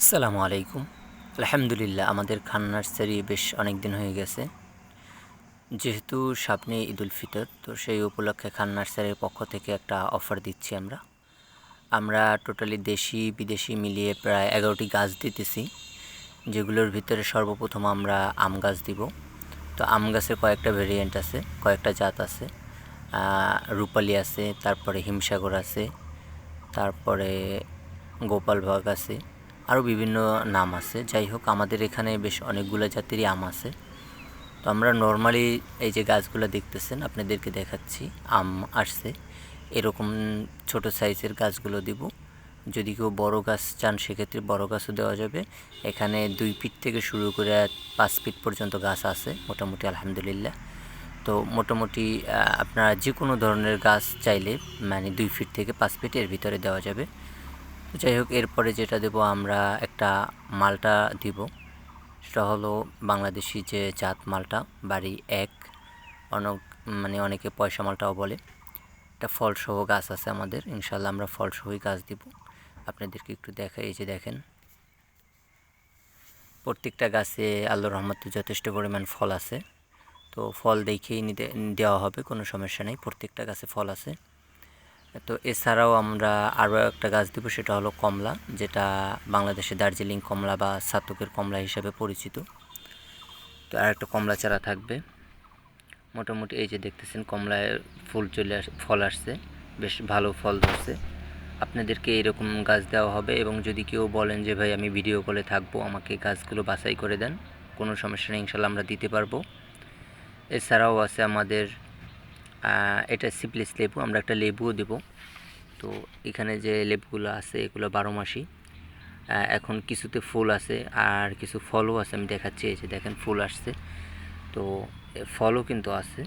আসসালামু আলাইকুম। আলহামদুলিল্লাহ, আমাদের খান নার্সারি বেশ অনেক দিন হয়ে গেছে। যেহেতু সামনে ঈদুল ফিতর, তো সেই উপলক্ষে খান নার্সারির পক্ষ থেকে একটা অফার দিচ্ছি আমরা। আমরা টোটালি দেশি, বিদেশি মিলিয়ে প্রায় এগারোটি গাছ দিতেছি, যেগুলোর ভিতরে সর্বপ্রথম আমরা আম গাছ দিব। তো আম গাছের কয়েকটা ভেরিয়েন্ট আছে, কয়েকটা জাত আছে। রূপালি আছে, তারপরে হিমসাগর আছে, তারপরে গোপাল ভাগ আছে আরও বিভিন্ন নাম আছে। যাই হোক আমাদের এখানে বেশ অনেকগুলো জাতেরই আম আছে। তো আমরা নর্মালি এই যে গাছগুলো দেখতেছেন, আপনাদেরকে দেখাচ্ছি, আম আসছে। এরকম ছোট সাইজের গাছগুলো দিব। যদি কেউ বড় গাছ চান, সেক্ষেত্রে বড় গাছও দেওয়া যাবে। এখানে দুই ফিট থেকে শুরু করে পাঁচ ফিট পর্যন্ত গাছ আছে, মোটামুটি আলহামদুলিল্লাহ। তো মোটামুটি আপনারা যে কোনো ধরনের গাছ চাইলে মানে দুই ফিট থেকে পাঁচ ফিট এর ভিতরে দেওয়া যাবে। তো যাই হোক, এরপরে যেটা দেব আমরা একটা মালটা দিব। সেটা হলো বাংলাদেশি যে জাত মালটা, বাড়ি এক। অনেক মানে অনেকে পয়সা মালটাও বলে। একটা ফলসহ গাছ আছে আমাদের, ইনশাল্লাহ আমরা ফলসহই গাছ দিব। আপনাদেরকে একটু দেখাই এই যে দেখেন। প্রত্যেকটা গাছে আল্লাহ রহমতে যথেষ্ট পরিমাণ ফল আছে। তো ফল দেখেই নিতে, দেওয়া হবে, কোনো সমস্যা নেই। প্রত্যেকটা গাছে ফল আছে। তো এছাড়াও আমরা আরও একটা গাছ দিব, সেটা হলো কমলা, যেটা বাংলাদেশে দার্জিলিং কমলা বা সাতকের কমলা হিসাবে পরিচিত। তো আর একটা কমলা চারা থাকবে। মোটামুটি এই যে দেখতেছেন, কমলায় ফুল চলে আস, ফল আসছে, বেশ ভালো ফল ধরছে। আপনাদেরকে এরকম গাছ দেওয়া হবে এবং যদি কেউ বলেন যে, ভাই, আমি ভিডিও কলে থাকব, আমাকে গাছগুলো বাছাই করে দেন, কোনো সমস্যা নেই, ইনশাল্লাহ আমরা দিতে পারব। এছাড়াও আছে আমাদের এটা সিপ্লেস লেবু, আমরা একটা লেবুও দেব। তো এখানে যে লেবুগুলো আছে, এগুলো বারো মাসি। এখন কিছুতে ফুল আছে আর কিছু ফলও আছে, আমি দেখাচ্ছি, এই দেখেন ফুল আসছে। তো ফলও কিন্তু আছে।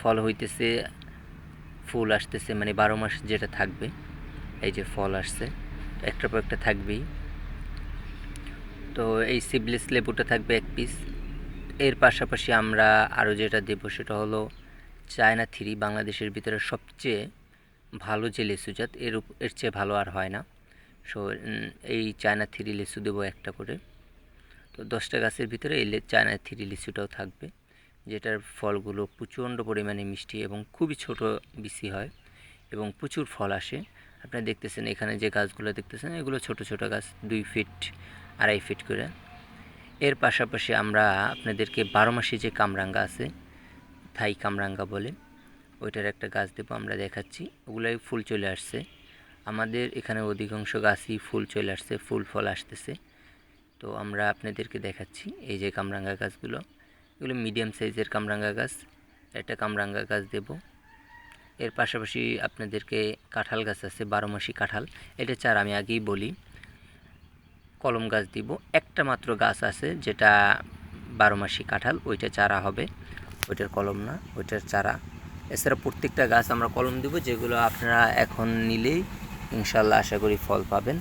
ফল হইতেছে, ফুল আসতেছে মানে বারো মাস যেটা থাকবে, এই যে ফল আসছে। একটার পর একটা থাকবেই। তো এই সিবলেস লেবুটা থাকবে এক পিস। এর পাশাপাশি আমরা আরও যেটা দেবো, সেটা হলো চায়না থ্রি বাংলাদেশের ভিতরে সবচেয়ে ভালো যে লেসু জাত, এর এর চেয়ে ভালো আর হয় না। সো এই চায়না থ্রি লিচু দেবো একটা করে। তো দশটা গাছের ভিতরে এই চায়না থ্রি লিচুটাও থাকবে, যেটার ফলগুলো প্রচণ্ড পরিমাণে মিষ্টি এবং খুবই ছোট বিসি হয় এবং প্রচুর ফল আসে। আপনারা দেখতেছেন এখানে যে গাছগুলো দেখতেছেন, এগুলো ছোট ছোট গাছ, দুই ফিট, আড়াই ফিট করে। এর পাশাপাশি আমরা আপনাদেরকে বারো মাসে যে কামরাঙ্গা আছে থাই কামরাঙ্গা বলে, ওইটার একটা গাছ দেবো আমরা দেখাচ্ছি। ওগুলাই ফুল চলে আসছে। আমাদের এখানে অধিকাংশ গাছই ফুল চলে আসছে, ফুল ফল আসতেছে। তো আমরা আপনাদেরকে দেখাচ্ছি এই যে কামরাঙ্গা গাছগুলো। এগুলো মিডিয়াম সাইজের কামরাঙ্গা গাছ। একটা কামরাঙ্গা গাছ দেব। এর পাশাপাশি আপনাদেরকে কাঁঠাল গাছ আছে বারো মাসি কাঁঠাল। এটা চার আমি আগেই বলি। কলম গাছ দিব। একটা মাত্র গাছ আছে যেটা বারো মাসি কাঁঠাল, ওইটা চারা হবে। ওইটার কলম না, ওইটার চারা। এছাড়া প্রত্যেকটা গাছ আমরা কলম দিব, যেগুলো আপনারা এখন নিলেই ইনশাল্লাহ আশা করি ফল পাবেন।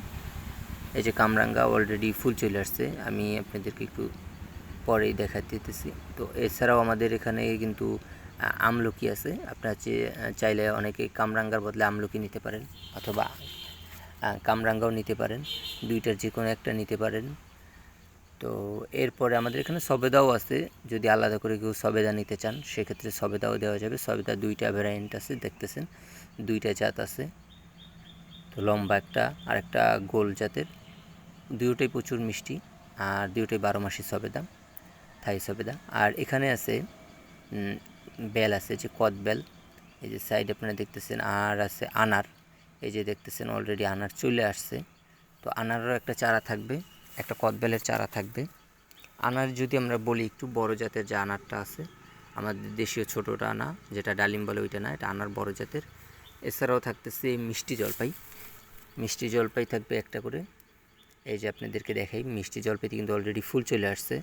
এই যে কামরাঙ্গা অলরেডি ফুল চলে আসছে, আমি আপনাদেরকে একটু পরেই দেখাতে দিতেছি। তো এছাড়াও আমাদের এখানে কিন্তু আমলকি আছে। আপনারা চাইলে অনেকে কামরাঙ্গার বদলে আমলকি নিতে পারেন, অথবা কামরাঙ্গাও নিতে পারেন। দুইটার যে কোনো একটা নিতে পারেন। তো এরপরে আমাদের এখানে সবেদাও আছে। যদি আলাদা করে কেউ সবেদা নিতে চান, সেক্ষেত্রে সবেদাও দেওয়া যাবে। সবেদা দুইটা ভ্যারাইয়েন্ট আছে, দেখতেছেন। দুইটা জাত আছে। তো লম্বা একটা আর একটা গোল জাতের। দুটোই প্রচুর মিষ্টি, আর দুটোই বারো মাসি সবেদা, থাই সবেদা। আর এখানে আছে বেল আছে, যে কদ বেল। এই যে সাইড আপনারা দেখতেছেন, আর আছে আনার। এই যে দেখতেছেন অলরেডি আনার চলে আসছে। তো আনারও একটা চারা থাকবে। একটা কদবেলের চারা থাকবে। আনার যদি আমরা বলি একটু বড় জাতের যে আনারটা আছে, আমাদের দেশীয় ছোটোটা আনা, যেটা ডালিম বলে ওইটা না, এটা আনার বড় জাতের। এছাড়াও থাকতেছে মিষ্টি জলপাই। মিষ্টি জলপাই থাকবে একটা করে। এই যে আপনাদেরকে দেখাই, মিষ্টি জলপাইতে কিন্তু অলরেডি ফুল চলে আসছে।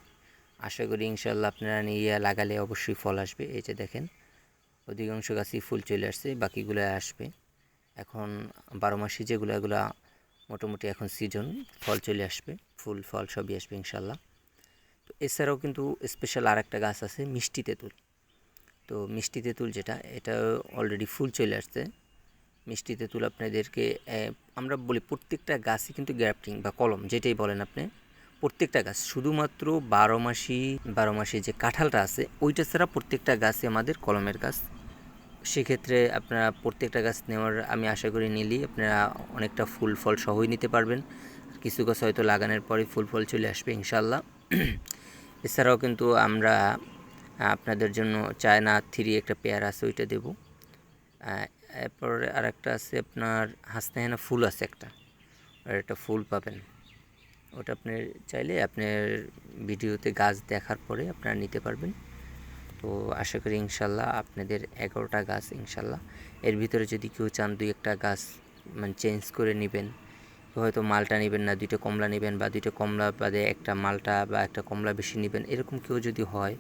আশা করি ইনশাল্লাহ আপনারা নিয়ে লাগালে অবশ্যই ফল আসবে। এই যে দেখেন, অধিকাংশ গাছই ফুল চলে আসছে, বাকিগুলো আসবে। এখন বারো মাসি যেগুলো, এগুলো মোটামুটি এখন সিজন ফল চলে আসবে। ফুল, ফল সবই আসবে ইনশাল্লাহ তো এছাড়াও কিন্তু স্পেশাল আর একটা গাছ আছে, মিষ্টি তেঁতুল। তো মিষ্টি তেঁতুল যেটা, এটা অলরেডি ফুল চলে আসছে। মিষ্টি তেঁতুল আপনাদেরকে আমরা বলি প্রত্যেকটা গাছই কিন্তু গ্রাফটিং বা কলম, যেটাই বলেন আপনি। প্রত্যেকটা গাছ, শুধুমাত্র বারো মাসি বারো মাসি যে কাঁঠালটা আছে, ওইটা ছাড়া প্রত্যেকটা গাছই আমাদের কলমের গাছ। সেক্ষেত্রে আপনারা প্রত্যেকটা গাছ নেওয়ার আমি আশা করি নিলেই আপনারা অনেকটা ফুল, ফল সহই নিতে পারবেন। কিছু গাছ হয়তো লাগানোর পরে ফুল ফল চলে আসবে ইনশাল্লাহ এছাড়াও কিন্তু আমরা আপনাদের জন্য চায়না থ্রি একটা পেয়ার আছে, ওইটা দেবো। এরপরে আর একটা আছে আপনার হাসনাহেনা ফুল আছে একটা, আর একটা ফুল পাবেন। ওটা আপনি চাইলে আপনার ভিডিওতে গাছ দেখার পরে আপনারা নিতে পারবেন। তো আশা করি ইনশাল্লাহ আপনাদের এগারোটা গাছ ইনশাল্লাহ এর ভিতরে যদি কেউ চান দুই একটা গাছ মানে চেঞ্জ করে নেবেন। হয়তো মালটা নেবেন না, দুইটা কমলা নেবেন বা দুইটা কমলা বাদে একটা মালটা বা একটা কমলা বেশি নেবেন, এরকম কেউ যদি হয়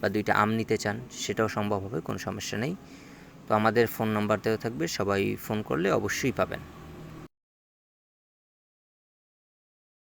বা দুইটা আম নিতে চান, সেটাও সম্ভব হবে, কোনো সমস্যা নেই। তো আমাদের ফোন নাম্বার দেওয়া থাকবে, সবাই ফোন করলে অবশ্যই পাবেন।